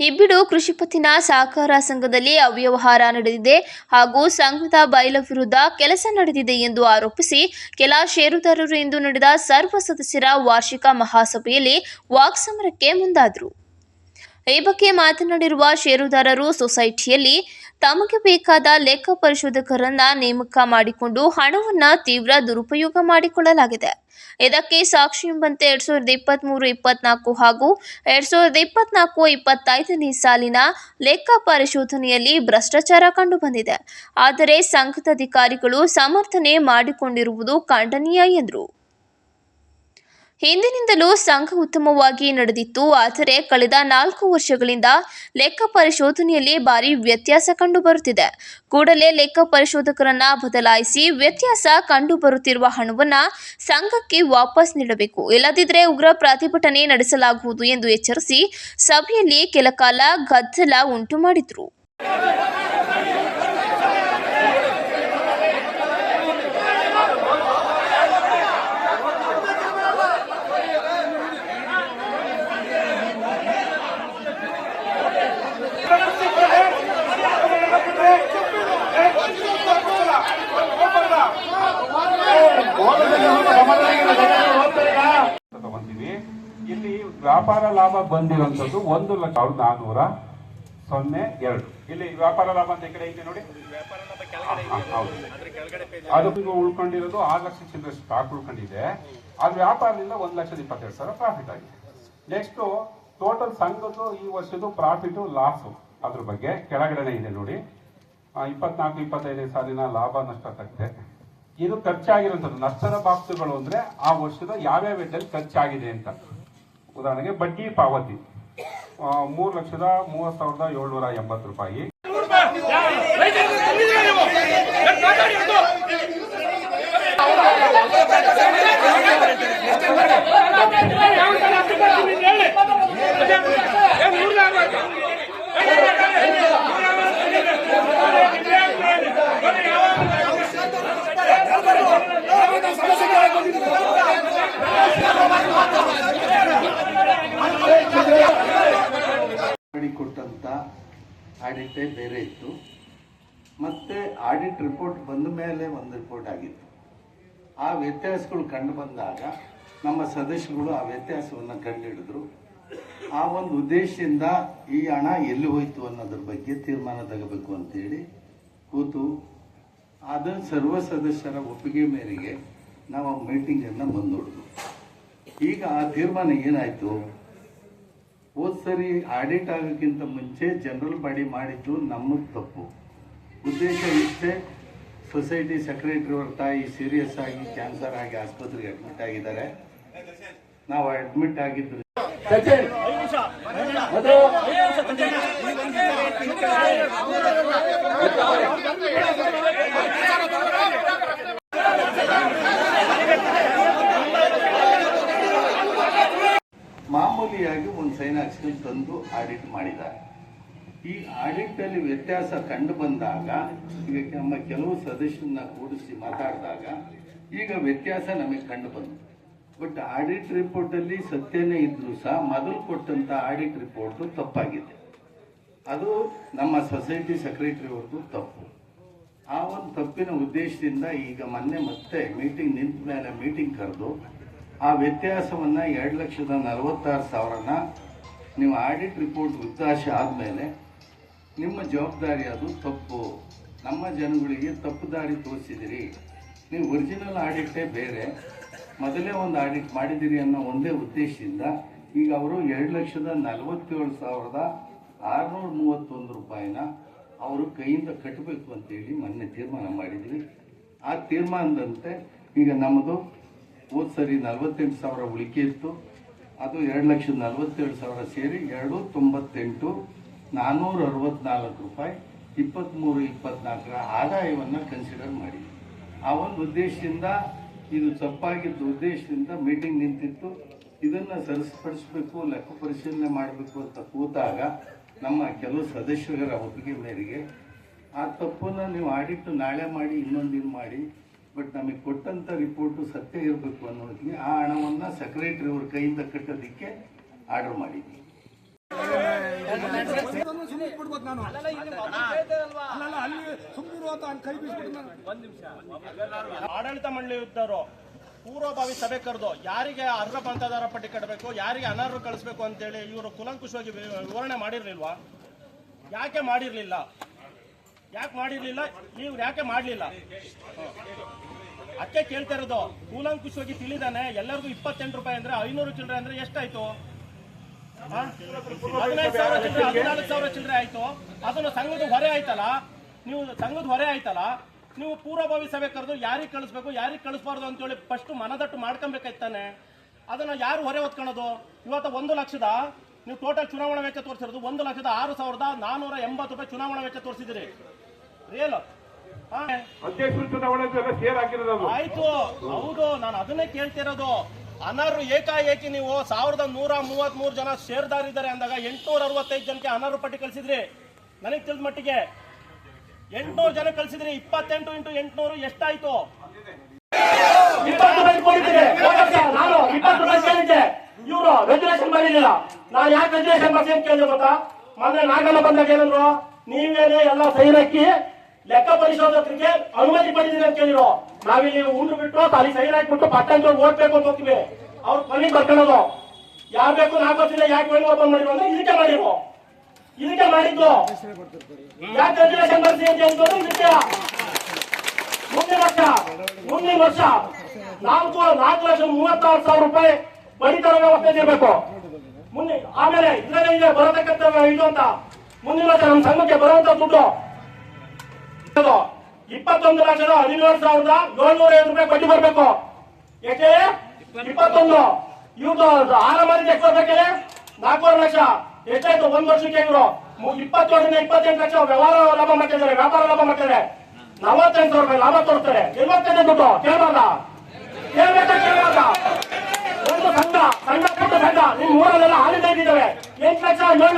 ಇಬ್ಬಿಡು ಕೃಷಿ ಪತ್ತಿನ ಸಹಕಾರ ಸಂಘದಲ್ಲಿ ಅವ್ಯವಹಾರ ನಡೆದಿದೆ ಹಾಗೂ ಸಂಘದ ಬಯಲ ವಿರುದ್ಧ ಕೆಲಸ ನಡೆದಿದೆ ಎಂದು ಆರೋಪಿಸಿ ಕೆಲ ಷೇರುದಾರರು ಇಂದು ನಡೆದ ಸರ್ವ ಸದಸ್ಯರ ವಾರ್ಷಿಕ ಮಹಾಸಭೆಯಲ್ಲಿ ವಾಕ್ಸಮರಕ್ಕೆ ಮುಂದಾದರು. ಈ ಬಗ್ಗೆ ಮಾತನಾಡಿರುವ ಷೇರುದಾರರು ಸೊಸೈಟಿಯಲ್ಲಿ ತಮಗೆ ಬೇಕಾದ ಲೆಕ್ಕ ಪರಿಶೋಧಕರನ್ನ ನೇಮಕ ಮಾಡಿಕೊಂಡು ಹಣವನ್ನ ತೀವ್ರ ದುರುಪಯೋಗ ಮಾಡಿಕೊಳ್ಳಲಾಗಿದೆ. ಇದಕ್ಕೆ ಸಾಕ್ಷಿ ಎಂಬಂತೆ ಎರಡ್ ಸಾವಿರದ ಇಪ್ಪತ್ತ್ ಮೂರು ಇಪ್ಪತ್ನಾಲ್ಕು ಹಾಗೂ ಎರಡ್ ಸಾವಿರದ ಇಪ್ಪತ್ನಾಲ್ಕು, ಇಪ್ಪತ್ತೈದನೇ ಸಾಲಿನ ಲೆಕ್ಕ ಪರಿಶೋಧನೆಯಲ್ಲಿ ಭ್ರಷ್ಟಾಚಾರ ಕಂಡುಬಂದಿದೆ. ಆದರೆ ಸಂಘದ ಅಧಿಕಾರಿಗಳು ಸಮರ್ಥನೆ ಮಾಡಿಕೊಂಡಿರುವುದು ಖಂಡನೀಯ ಎಂದರು. ಹಿಂದಿನಿಂದಲೂ ಸಂಘ ಉತ್ತಮವಾಗಿ ನಡೆದಿತ್ತು. ಆದರೆ ಕಳೆದ ನಾಲ್ಕು ವರ್ಷಗಳಿಂದ ಲೆಕ್ಕ ಪರಿಶೋಧನೆಯಲ್ಲಿ ಭಾರಿ ವ್ಯತ್ಯಾಸ ಕಂಡುಬರುತ್ತಿದೆ. ಕೂಡಲೇ ಲೆಕ್ಕ ಪರಿಶೋಧಕರನ್ನ ಬದಲಾಯಿಸಿ ವ್ಯತ್ಯಾಸ ಕಂಡುಬರುತ್ತಿರುವ ಹಣವನ್ನ ಸಂಘಕ್ಕೆ ವಾಪಸ್ ನೀಡಬೇಕು. ಇಲ್ಲದಿದ್ದರೆ ಉಗ್ರ ಪ್ರತಿಭಟನೆ ನಡೆಸಲಾಗುವುದು ಎಂದು ಎಚ್ಚರಿಸಿ ಸಭೆಯಲ್ಲಿ ಕೆಲಕಾಲ ಗದ್ದಲ ಉಂಟು ಮಾಡಿದ್ರು ತಗೊಂತೀವಿ ಇಲ್ಲಿ ವ್ಯಾಪಾರ ಲಾಭ ಬಂದಿರುವಂತದ್ದು ಒಂದು ಲಕ್ಷ ಸಾವಿರದ ನಾನ್ನೂರ ಸೊನ್ನೆ ಎರಡು. ಇಲ್ಲಿ ವ್ಯಾಪಾರ ಲಾಭ ಅಂತ ಈ ಕಡೆ ಇದೆ ನೋಡಿ. ಅದು ಉಳ್ಕೊಂಡಿರೋದು ಆರು ಲಕ್ಷ ಚಿಲ್ಲರೆ ಸ್ಟಾಕ್ ಉಳ್ಕೊಂಡಿದೆ. ಅದು ವ್ಯಾಪಾರದಿಂದ ಒಂದು ಲಕ್ಷದ ಇಪ್ಪತ್ತೆರಡು ಸಾವಿರ ಪ್ರಾಫಿಟ್ ಆಗಿದೆ. ನೆಕ್ಸ್ಟ್ ಟೋಟಲ್ ಸಂಘದ್ದು ಈ ವರ್ಷದ್ದು ಪ್ರಾಫಿಟ್ ಲಾಸ್ ಅದ್ರ ಬಗ್ಗೆ ಕೆಳಗಡೆನೆ ಇದೆ ನೋಡಿ. ಇಪ್ಪತ್ನಾಲ್ಕು ಇಪ್ಪತ್ತೈದನೇ ಸಾಲಿನ ಲಾಭ ನಷ್ಟ ತಕ್ಕದೆ ಇದು ಖರ್ಚಾಗಿರುವಂಥದ್ದು. ನಷ್ಟದ ಬಾಕ್ಸುಗಳು ಅಂದ್ರೆ ಆ ವರ್ಷದ ಯಾವ್ಯಾವ ವೆಚ್ಚದಲ್ಲಿ ಖರ್ಚಾಗಿದೆ ಅಂತ. ಉದಾಹರಣೆಗೆ ಬಡ್ಡಿ ಪಾವತಿ. ಮೂರು ಲಕ್ಷದ ಮೂವತ್ ಸಾವಿರದ ಏಳ್ನೂರ ಎಂಬತ್ತು ರೂಪಾಯಿ. ಮಾಡಿಕೊಟ್ಟಂಥ ಆಡಿಟೇ ಬೇರೆ ಇತ್ತು. ಮತ್ತು ಆಡಿಟ್ ರಿಪೋರ್ಟ್ ಬಂದ ಮೇಲೆ ಒಂದು ರಿಪೋರ್ಟ್ ಆಗಿತ್ತು. ಆ ವ್ಯತ್ಯಾಸಗಳು ಕಂಡು ಬಂದಾಗ ನಮ್ಮ ಸದಸ್ಯಗಳು ಆ ವ್ಯತ್ಯಾಸವನ್ನು ಕಂಡುಹಿಡಿದ್ರು. ಆ ಒಂದು ಉದ್ದೇಶದಿಂದ ಈ ಹಣ ಎಲ್ಲಿ ಹೋಯಿತು ಅನ್ನೋದ್ರ ಬಗ್ಗೆ ತೀರ್ಮಾನ ತಗೋಬೇಕು ಅಂತೇಳಿ ಕೂತು ಅದನ್ನು ಸರ್ವ ಸದಸ್ಯರ ಒಪ್ಪಿಗೆ ಮೇರೆಗೆ ನಾವು ಮೀಟಿಂಗನ್ನು ಮುಂದೂಡಿದ್ವು. ಈಗ ಆ ತೀರ್ಮಾನ ಏನಾಯಿತು? ಹೋದ್ ಸರಿ ಆಡಿಟ್ ಆಗೋಕ್ಕಿಂತ ಮುಂಚೆ ಜನರಲ್ ಬಾಡಿ ಮಾಡಿದ್ದು ನಮ್ಮ ತಪ್ಪು. ಉದ್ದೇಶ ಇಷ್ಟೇ ಸೊಸೈಟಿ ಸೆಕ್ರೆಟರಿ ಅವ್ರ ತಾಯಿ ಸೀರಿಯಸ್ ಆಗಿ ಕ್ಯಾನ್ಸರ್ ಆಗಿ ಆಸ್ಪತ್ರೆಗೆ ಅಡ್ಮಿಟ್ ಆಗಿದ್ದಾರೆ. ನಾವು ಅಡ್ಮಿಟ್ ಆಗಿದ್ರು ಮಾಮೂಲಿಯಾಗಿ ಸೈನ್ ಹಾಕ್ಸ್ಕೊಂಡು ತಂದು ಆಡಿಟ್ ಮಾಡಿದ್ದಾರೆ. ಈ ಆಡಿಟ್ ಅಲ್ಲಿ ವ್ಯತ್ಯಾಸ ಕಂಡು ಬಂದಾಗ, ಈಗ ನಮ್ಮ ಕೆಲವು ಸದಸ್ಯರನ್ನ ಕೂಡಿಸಿ ಮಾತಾಡಿದಾಗ, ಈಗ ವ್ಯತ್ಯಾಸ ನಮಗೆ ಕಂಡು ಬಂತು. ಬಟ್ ಆಡಿಟ್ ರಿಪೋರ್ಟ್ ಅಲ್ಲಿ ಸತ್ಯನೇ ಇದ್ರೂ ಸಹ ಮೊದಲು ಕೊಟ್ಟಂತ ಆಡಿಟ್ ರಿಪೋರ್ಟ್ ತಪ್ಪಾಗಿದೆ. ಅದು ನಮ್ಮ ಸೊಸೈಟಿ ಸೆಕ್ರೆಟರಿ ಅವ್ರದ್ದು ತಪ್ಪು. ಆ ಒಂದು ತಪ್ಪಿನ ಉದ್ದೇಶದಿಂದ ಈಗ ಮೊನ್ನೆ ಮತ್ತೆ ಮೀಟಿಂಗ್ ನಿಂತ ಮೇಲೆ ಮೀಟಿಂಗ್ ಕರೆದು ಆ ವ್ಯತ್ಯಾಸವನ್ನ ಎರಡು ಲಕ್ಷದ ನಲವತ್ತಾರು ಸಾವಿರನ ನೀವು ಆಡಿಟ್ ರಿಪೋರ್ಟ್ ಉದ್ದಾಶ ಆದಮೇಲೆ ನಿಮ್ಮ ಜವಾಬ್ದಾರಿ ಅದು ತಪ್ಪು. ನಮ್ಮ ಜನಗಳಿಗೆ ತಪ್ಪು ದಾರಿ ತೋರಿಸಿದಿರಿ. ನೀವು ಒರಿಜಿನಲ್ ಆಡಿಟೇ ಬೇರೆ, ಮೊದಲೇ ಒಂದು ಆಡಿಟ್ ಮಾಡಿದಿರಿ ಅನ್ನೋ ಒಂದೇ ಉದ್ದೇಶದಿಂದ ಈಗ ಅವರು ಎರಡು ಲಕ್ಷದ ನಲವತ್ತೇಳು ಸಾವಿರದ ಆರುನೂರ ಮೂವತ್ತೊಂದು ರೂಪಾಯಿನ ಅವರು ಕೈಯಿಂದ ಕಟ್ಟಬೇಕು ಅಂತೇಳಿ ಮೊನ್ನೆ ತೀರ್ಮಾನ ಮಾಡಿದ್ವಿ. ಆ ತೀರ್ಮಾನದಂತೆ ಈಗ ನಮ್ಮದು ಹೋದ ಸರಿ ನಲವತ್ತೆಂಟು ಸಾವಿರ ಉಳಿಕೆ ಇತ್ತು. ಅದು ಎರಡು ಲಕ್ಷದ ನಲವತ್ತೇಳು ಸಾವಿರ ಸೇರಿ ಎರಡು ತೊಂಬತ್ತೆಂಟು ನಾನ್ನೂರ ಅರವತ್ನಾಲ್ಕು ರೂಪಾಯಿ ಇಪ್ಪತ್ತ್ಮೂರು ಇಪ್ಪತ್ನಾಲ್ಕರ ಆದಾಯವನ್ನು ಕನ್ಸಿಡರ್ ಮಾಡಿ ಆ ಒಂದು ಉದ್ದೇಶದಿಂದ, ಇದು ತಪ್ಪಾಗಿದ್ದ ಉದ್ದೇಶದಿಂದ ಮೀಟಿಂಗ್ ನಿಂತಿತ್ತು. ಇದನ್ನು ಸರಿಪಡಿಸಬೇಕು ಲೆಕ್ಕ ಪರಿಶೀಲನೆ ಮಾಡಬೇಕು ಅಂತ ಕೂತಾಗ ನಮ್ಮ ಕೆಲವು ಸದಸ್ಯರ ಒಪ್ಪಿಗೆ ಮೇರೆಗೆ ಆ ತಪ್ಪನ್ನು ನೀವು ಆಡಿಟ್ಟು ನಾಳೆ ಮಾಡಿ ಇನ್ನೊಂದಿನ ದಿನ ಮಾಡಿ ಬಟ್ ನಮಗೆ ಕೊಟ್ಟಂಥ ರಿಪೋರ್ಟು ಸತ್ಯ ಇರಬೇಕು ಅನ್ನೋದಕ್ಕೆ ಆ ಹಣವನ್ನ ಸೆಕ್ರೆಟರಿ ಅವ್ರ ಕೈಯಿಂದ ಕಟ್ಟೋದಕ್ಕೆ ಆರ್ಡರ್ ಮಾಡಿದ್ವಿ. ಆಡಳಿತ ಮಂಡಳಿ ಮಂಡಳಿಯವರು ಪೂರ್ವಭಾವಿ ಸಭೆ ಕರೆದು ಯಾರಿಗೆ ಅರ್ಹ ಪಂತದಾರ ಪಟ್ಟಿ ಕಟ್ಟಬೇಕು, ಯಾರಿಗೆ ಅನರ್ಹ ಕಳಿಸ್ಬೇಕು ಅಂತೇಳಿ ಇವರು ಕುಲಂಕುಷವಾಗಿ ವಿವರಣೆ ಮಾಡಿರ್ಲಿಲ್ವಾ? ಯಾಕೆ ಮಾಡಿರ್ಲಿಲ್ಲ? ಯಾಕೆ ಮಾಡಿರ್ಲಿಲ್ಲ? ನೀವು ಯಾಕೆ ಮಾಡಲಿಲ್ಲ? ಅದಕ್ಕೆ ಕೇಳ್ತಾ ಇರೋದು, ಕೂಲಂಕುಷವಾಗಿ ತಿಳಿದಾನೆ, ಎಲ್ಲರಿಗೂ ಇಪ್ಪತ್ತೆಂಟು ರೂಪಾಯಿ ಅಂದ್ರೆ ಐನೂರು ಚಿಲ್ಲರೆ ಅಂದ್ರೆ ಎಷ್ಟಾಯ್ತು? ಹದಿನೈದು ಸಾವಿರ ಚಿಲ್ಲರೆ ಹದಿನಾಲ್ಕು ಸಾವಿರ ಚಿಲ್ಲರೆ ಆಯ್ತು. ಅದನ್ನು ಸಂಘದ ಹೊರೆ ಆಯ್ತಲ್ಲ? ನೀವು ಸಂಘದ ಹೊರೆ ಆಯ್ತಲ್ಲ? ನೀವು ಪೂರ್ವಭಾವಿ ಸಭೆ ಕರೆದು ಯಾರಿಗೆ ಕಳಿಸ್ಬೇಕು, ಯಾರಿಗೆ ಕಳಿಸ್ಬಾರ್ದು ಅಂತೇಳಿ ಫಸ್ಟ್ ಮನದಟ್ಟು ಮಾಡ್ಕೊಬೇಕಾಯ್ತಾನೆ ಅದನ್ನ ಯಾರು ಹೊರೆ ಹೊತ್ಕೊಳ್ಳೋದು? ಇವತ್ತು ಒಂದು ಲಕ್ಷದ, ನೀವು ಟೋಟಲ್ ಚುನಾವಣಾ ವೆಚ್ಚ ತೋರಿಸಿರೋದು ಒಂದು ಲಕ್ಷದ ಆರು ಸಾವಿರದ ನಾನೂರ ಎಂಬತ್ತು ರೂಪಾಯಿ ಚುನಾವಣಾ ವೆಚ್ಚ ತೋರಿಸಿದಿರಿ ರಿಯಲ್ ಅಧ್ಯಕ್ಷರು ಚುನಾವಣೆ ಸೇರ್ ಹಾಕಿರೋದು ಆಯ್ತು. ಹೌದು ನಾನು ಅದನ್ನೇ ಕೇಳ್ತಿರೋದು. ಅನರ್ಹ ಏಕಾಏಕಿ ನೀವು ಸಾವಿರದ ನೂರ ಮೂವತ್ತ್ ಮೂರು ಜನ ಸೇರ್ದಾರಿದ್ದಾರೆ ಅಂದಾಗ ಎಂಟ್ನೂರ ಅರವತ್ತೈದು ಜನಕ್ಕೆ ಅನರ್ಹ ಪಟ್ಟಿ ಕಳಿಸಿದ್ರಿ. ನನಗೆ ತಿಳಿದ ಮಟ್ಟಿಗೆ ಎಂಟ್ನೂರು ಜನ ಕಳಿಸಿದ್ರಿ. ಇಪ್ಪತ್ತೆಂಟು ಇಂಟು ಎಂಟ್ನೂರು ಎಷ್ಟಾಯ್ತು? ಇವರು ರೆಜುಲೇಷನ್ ನಾನು ಯಾಕೆ ರೆಜುಲೇಷನ್ ಮಾಡ್ತೀನಿ ಕೇಳಿದೆ ಗೊತ್ತಾ? ಮೊನ್ನೆ ನಾಗಣ್ಣ ಬಂದಾಗ ಏನಂದ್ರು ನೀವೇನೆ ಎಲ್ಲ ಸೈನ್ ಹಾಕಿ ಲೆಕ್ಕ ಪರಿಶೋಧಕರಿಗೆ ಅನುಮತಿ ಪಡೆದಿದೆ ಅಂತ ಕೇಳಿರೋ ನಾವಿಲ್ಲಿ ಊರು ಬಿಟ್ಟು ತಾಲಿ ಸೈನ್ ಹಾಕ್ಬಿಟ್ಟು ಪಟ್ಟಂತ ಓದ್ಬೇಕು ಅಂತ ಹೋಗ್ತೀವಿ. ಅವ್ರು ಕೊನೆಗೆ ಬರ್ಕೊಳ್ಳೋದು. ಯಾರು ಬೇಕು ನಾಲ್ಕು ವರ್ಷದಿಂದ ಯಾಕೆ ಓಪನ್ ಮಾಡಿರೋ ಅಂದ್ರೆ ಇದಕ್ಕೆ ಮಾಡಿರೋ ಇದಕ್ಕೆ ಮಾಡಿದ್ದು. ಯಾಕೆ ರೆಗ್ಯುಲೇಷನ್ ಬರ್ಸಿ ಅಂತ ಹೇಳಿದ್ರು ಇದಕ್ಕೆ. ಮುಂದಿನ ವರ್ಷ ಮುಂದಿನ ವರ್ಷ ನಾಲ್ಕು ನಾಲ್ಕು ಲಕ್ಷ ಮೂವತ್ತಾರು ಸಾವಿರ ರೂಪಾಯಿ ಬಡಿತರ ವ್ಯವಸ್ಥೆ ಇರಬೇಕು. ಮುಂದೆ, ಆಮೇಲೆ ಇದರಲ್ಲಿ ಇದೆ ಬರತಕ್ಕಂಥ ಇದು ಅಂತ. ಮುಂದಿನ ವರ್ಷ ನಮ್ಮ ಸಂಘಕ್ಕೆ ಬರುವಂತ ದುಡ್ಡು. ಇಪ್ಪತ್ತೊಂದು ಲಕ್ಷದ ಹದಿನೇಳು ಸಾವಿರದ ಏಳ್ನೂರ ಐದು ರೂಪಾಯಿ ಬಡ್ಡಿ ಬರಬೇಕು ಯಾಕೆ? ಇಪ್ಪತ್ತೊಂದು. ಇವ್ರದ್ದು ಆರ ಮಂದಿ ಎಷ್ಟು ಬರ್ಬೇಕಲ್ಲ ನಾಲ್ಕೂವರೆ ಲಕ್ಷ. ಎಷ್ಟಾಯ್ತು? ಒಂದ್ ವರ್ಷಕ್ಕೆ ಇವರು. ಇಪ್ಪತ್ತೇಳರಿಂದ ಇಪ್ಪತ್ತೆಂಟು ಲಕ್ಷ ವ್ಯವಹಾರ ಲಾಭ ಮಾಡ್ತಿದ್ದಾರೆ, ವ್ಯಾಪಾರ ಲಾಭ ಮಾಡ್ತಿದ್ದಾರೆ. ನಲವತ್ತೆಂಟು ರೂಪಾಯಿ ಲಾಭ ತೋರಿಸ್ತಾರೆ. ಎಲ್ವತ್ತೈದು ದುಡ್ಡು ಕೇಳಬಾರ್ದ? ಕೇಳ್ಬೇಕಾ, ಕೇಳಬಾರ್ದ? ಒಂದು ಸಂಘ ಸಂಘ ಪುಟ್ಟ ಸಂಘ. ನಿಮ್ ಊರಲ್ಲೆಲ್ಲ ಹಾಲಿ ಇದ್ದಾವೆ ಎಂಟು ಲಕ್ಷ, ಏಳು